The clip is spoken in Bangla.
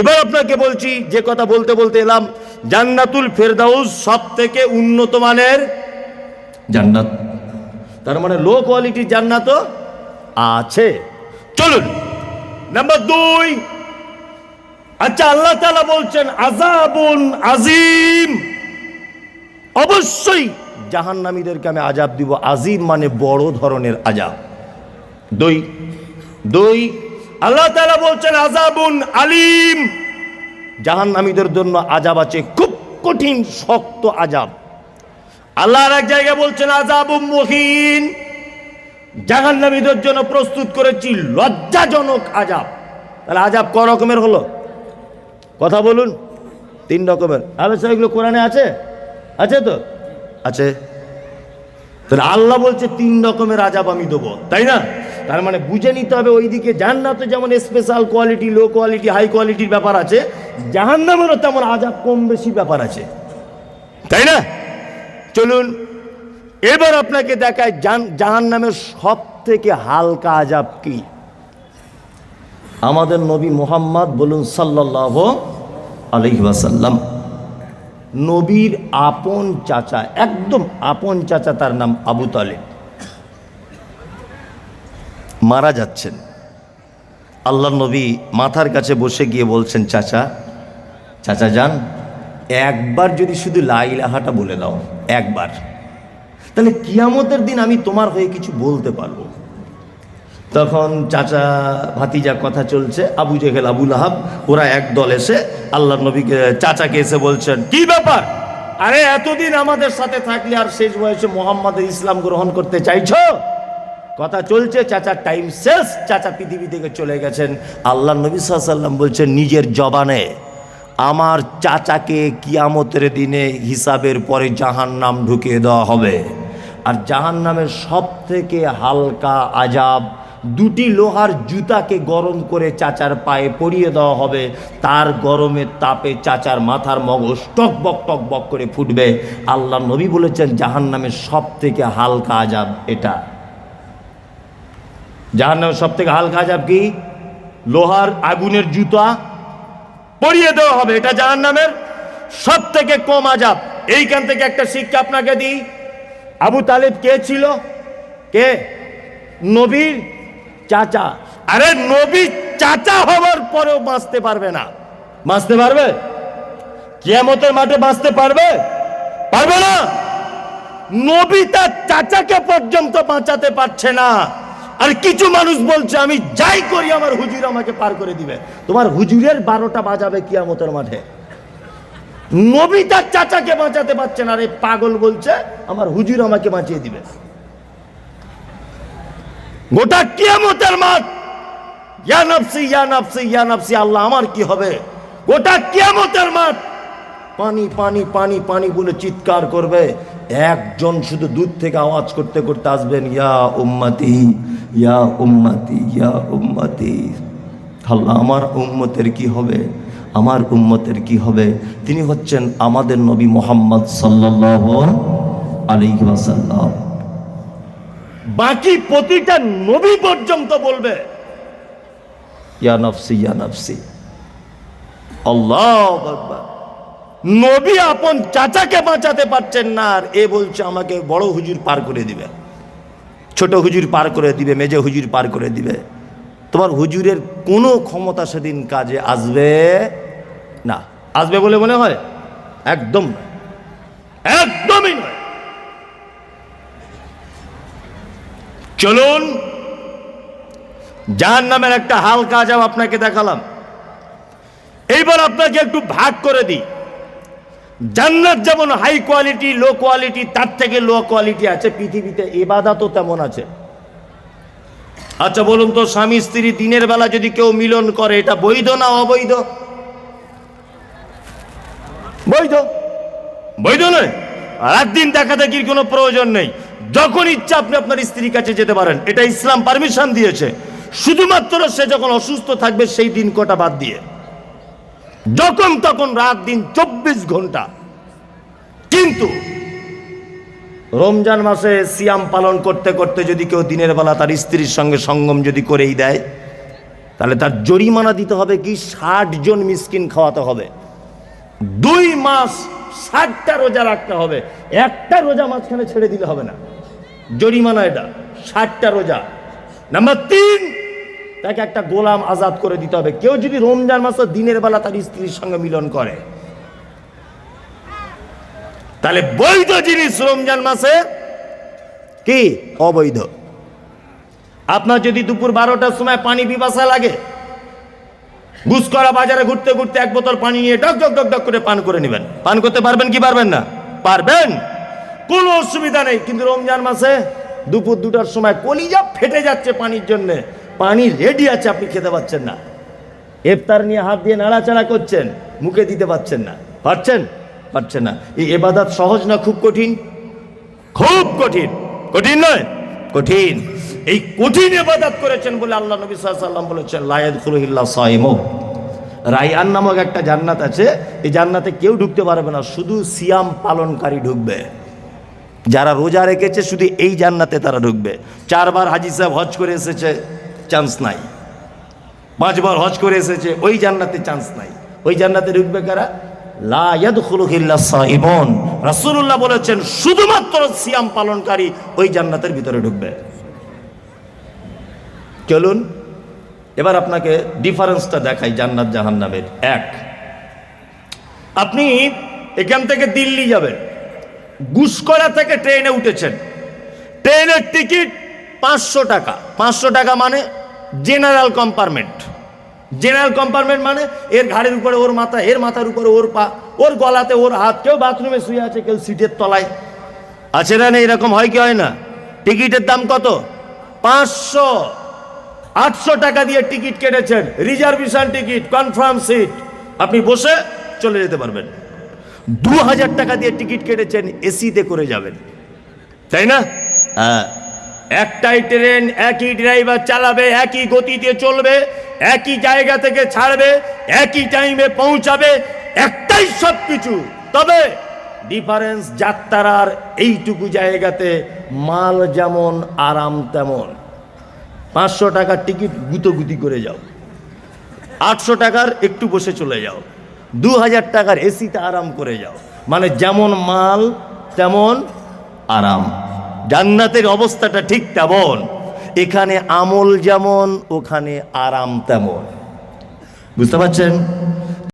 এবার আপনাকে বলছি, যে কথা বলতে বলতে এলাম, জান্নাতুল ফেরদাউস সব থেকে উন্নত মানের জান্নাত। তার মানে লো কোয়ালিটির জান্নাতও আছে। চলুন নাম্বার দুই। আচ্ছা আল্লাহ তালা বলছেন আজাবুন আজিম অবশ্যই জাহান্নামীদেরকে আমি আজাব দিব। আজিম মানে বড় ধরনের আজাব দুই দুই আল্লাহ তাআলা বলছেন আজাবুন আলিম। জাহান্নামীদের জন্য আজাব আছে, খুব কঠিন, শক্ত আজাব আল্লাহর এক জায়গায় বলছেন আজাবুম মহিন। জাহান্নামীদের জন্য প্রস্তুত করেছি, লজ্জাজনক আজাব তাহলে আজাব ক রকমের হলো? কথা বলুন, তিন রকমের। আলোচনা এগুলো কোরআনে আছে? আছে তো? আছে। তাহলে আল্লাহ বলছে, তিন রকমের আজাব আমি দেবো, তাই না? তার মানে বুঝে নিতে হবে ওই ওইদিকে। জান্নাতে যেমন special quality low quality high কোয়ালিটির ব্যাপার আছে, জাহান্নামেরও তেমন আজাব কম বেশি ব্যাপার আছে। তাই না? চলুন, এবার আপনাকে দেখায় জাহান নামের সব থেকে হালকা আজাব কি? আমাদের নবী মোহাম্মদ বলুন সাল্লাহ আলহিবাসাল্লাম নবীর আপন চাচা, একদম আপন চাচা তার নাম আবু তালেব। মারা যাচ্ছেন। আল্লাহ নবী মাথার কাছে বসে গিয়ে বলছেন, চাচা চাচা যান, একবার যদি শুধু লাইলাহাটা বলে দাও, একবার। তাহলে কিয়ামতের দিন আমি তোমার হয়ে কিছু বলতে পারব। তখন চাচা ভাতিজা কথা চলছে, আবু জেহেল আবুল আহাব ওরা এক দল এসে আল্লাহ নবীকে, চাচাকে এসে বলছেন, কি ব্যাপার? আরে এতদিন আমাদের সাথে থাকলে আর শেষ বয়সে মোহাম্মদের ইসলাম গ্রহণ করতে চাইছো? কথা চলছে চাচার টাইম শেষ, চাচা পৃথিবী থেকে চলে গেছেন। আল্লাহ নবী সাল্লাম বলছেন, নিজের জবানে আমার চাচাকে কিয়ামতের দিনে হিসাবের পরে জাহান নাম ঢুকিয়ে দেওয়া হবে। আর জাহান নামের সব থেকে হালকা আজাব দুটি লোহার জুতাকে গরম করে চাচার পায়ে পরিয়ে দেওয়া হবে। তার গরমের তাপে চাচার মাথার মগজ টক বক টক বক করে ফুটবে। আল্লাহ নবী বলেছেন জাহান নামের সব থেকে হালকা আজাব এটা। জাহান নামের সব থেকে হালকা আজাব কি? লোহার আগুনের জুতা পরিয়ে দেওয়া হবে, এটা জাহান নামের সব থেকে কম আজাব। এইখান থেকে একটা শিক্ষা আপনাকে দিই। আবু তালেব কে ছিল? কে? নবীর চাচা। আরে নবী চাচা হওয়ার পরেও বাঁচতে পারবে না। বাঁচতে পারবে? কিয়ামতের মাঠে বাঁচতে পারবে? পারবে না? নবী তার চাচাকে পর্যন্ত বাঁচাতে পারছে না। আর কিছু মানুষ বলছে, আমি যাই করি, আমার হুজুর আমাকে পার করে দিবে। তোমার হুজুরের বারোটা বাজাবে কিয়ামতের মাঠে। নবী তার চাচাকে বাঁচাতে পারছে না, আরে পাগল বলছে, আমার হুজুর আমাকে বাঁচিয়ে দিবে। গোটা কিয়ামতের মাঠ, ইয়া নফসি ইয়া নফসি ইয়া নফসি, আল্লাহ, আমার কি হবে? গোটা কিয়ামতের মাঠ, পানি পানি পানি পানি বলে চিৎকার করবে। একজন শুধু দূর থেকে আওয়াজ করতে করতে আসবেন, ইয়া উম্মতি ইয়া উম্মতি ইয়া উম্মতি। আল্লাহ আমার উম্মতের কি হবে? আমার উম্মতের কি হবে? তিনি হচ্ছেন আমাদের নবী মোহাম্মদ সাল্লাহ আলাইহি ওয়াসাল্লাম। বাকি প্রতিটা নবী পর্যন্ত বলবে ইয়া নফসি ইয়া নফসি। আল্লাহ। নবী আপন চাচাকে বাঁচাতে পারছেন না আর এ বলছে আমাকে বড় হুজুর পার করে দিবে। ছোট হুজুর পার করে দিবে, মেজে হুজুর পার করে দিবে। তোমার হুজুরের কোনো ক্ষমতা সেদিন কাজে আসবে না। আসবে বলে মনে হয়? একদম। একদমই নয়। চলুন জাহান নামের একটা হালকা আজাব আপনাকে দেখালাম। এইবার আপনাকে একটু ভাগ করে দিই। জান্নাত যেমন হাই কোয়ালিটি লো কোয়ালিটি তার থেকে লো কোয়ালিটি আছে, পৃথিবীতে এবাদাতও তেমন আছে। আচ্ছা বলুন তো, স্বামী, স্ত্রী, দিনের বেলা যদি কেউ মিলন করে, এটা বৈধ না অবৈধ? বৈধ। বৈধ নয়। রাত দিন দেখা দেখির কোনো প্রয়োজন নেই। যখন ইচ্ছা আপনি আপনার স্ত্রীর কাছে যেতে পারেন। এটা ইসলাম পারমিশন দিয়েছে। শুধুমাত্র সে যখন অসুস্থ থাকবে, সেই দিন কটা বাদ দিয়ে। যখন তখন রাত দিন চব্বিশ ঘণ্টা। কিন্তু রমজান মাসে সিয়াম পালন করতে করতে যদি কেউ দিনের বেলা তার স্ত্রীর সঙ্গে সঙ্গম যদি করেই দেয়, তাহলে তার জরিমানা দিতে হবে কি? ষাট জন মিসকিন খাওয়াতে হবে। দুই মাস ষাটটা রোজা রাখতে হবে। একটা রোজা মাঝখানে ছেড়ে দিলে হবে না। জরিমানা এটা, ষাটটা রোজা। নাম্বার তিন তাকে একটা গোলাম আজাদ করে দিতে হবে। কেউ যদি রমজান মাসে দিনের বেলা তার স্ত্রীর সঙ্গে মিলন করে। তাহলে বৈধ জিনিস রমজান মাসে কি? অবৈধ। আপনার যদি দুপুর বারোটার সময় পানি পিপাসা লাগে গুসকরা বাজারে ঘুরতে ঘুরতে এক বোতল পানি নিয়ে ডক ডক ডক ডক করে পান করে নেবেন। পান করতে পারবেন কি পারবেন না? পারবেন। কোনো অসুবিধা নেই। কিন্তু রমজান মাসে দুপুর দুটার সময় কলিজা ফেটে যাচ্ছে পানির জন্য। পানি রেডি আছে, আপনি খেতে পাচ্ছেন না। এফতার নিয়ে হাত দিয়ে নাড়াচাড়া করছেন, মুখে দিতে পাচ্ছেন না। পারছেন? পারছেন না। এই এবাদাত সহজ না খুব কঠিন? খুব কঠিন। কঠিন নয়, কঠিন। এই কঠিন এবাদাত করেছেন বলে আল্লাহ নবী সাল্লাম বলেছেন লায়াদ খুলহিল্লা সাইমো রাইয়ান নামক একটা জান্নাত আছে, এই জান্নাতে কেউ ঢুকতে পারবে না, শুধু সিয়াম পালনকারী ঢুকবে। যারা রোজা রেখেছে, শুধু এই জান্নাতে তারা ঢুকবে। চারবার হাজি সাহেব হজ করে এসেছে। চান্স নাই। পাঁচবার হজ করে এসেছে, ওই জান্নাতে চান্স নাই। ওই জান্নাতে ঢুকবে কারা? লাইবন রাসূলুল্লাহ বলেছেন, শুধুমাত্র সিয়াম পালনকারী ওই জান্নাতের ভিতরে ঢুকবে। চলুন, এবার আপনাকে ডিফারেন্সটা দেখাই জান্নাত জাহান্নামের। এক, আপনি এখান থেকে দিল্লি যাবেন। গুসকরা থেকে ট্রেনে উঠেছেন। ট্রেনের টিকিট পাঁচশো টাকা। পাঁচশো টাকা মানে জেনারেল কম্পার্টমেন্ট। জেনারেল কম্পার্টমেন্ট মানে এর ঘাড়ের উপরে ওর মাথা, এর মাথার উপরে ওর পা, ওর গলাতে ওর হাত। কেউ বাথরুমে শুয়ে আছে, কেউ সিটের তলায়। আছে না না এরকম হয় কি হয় না? টিকিটের দাম কত? পাঁচশো। আটশো টাকা দিয়ে ticket কেটেছেন। Reservation ticket, confirm seat. আপনি বসে চলে যেতে পারবেন। দু হাজার টাকা দিয়ে টিকিট কেটেছেন, এসিতে করে যাবেন। তাই না? হ্যাঁ। একটাই ট্রেন, একই ড্রাইভার চালাবে, একই গতিতে চলবে, একই জায়গা থেকে ছাড়বে, একই টাইমে পৌঁছাবে, একটাই সব কিছু তবে ডিফারেন্স যাত্রার এইটুকু জায়গাতে মাল যেমন, আরাম তেমন। পাঁচশো টাকার টিকিট গুতোগুতি করে যাও। আটশো টাকার একটু বসে চলে যাও। দু হাজার টাকার এসিতে আরাম করে যাও। মানে যেমন মাল, তেমন আরাম। জান্নাতের অবস্থাটা ঠিক তেমন। এখানে আমল যেমন ওখানে আরাম তেমন। বুঝতে পারছেন?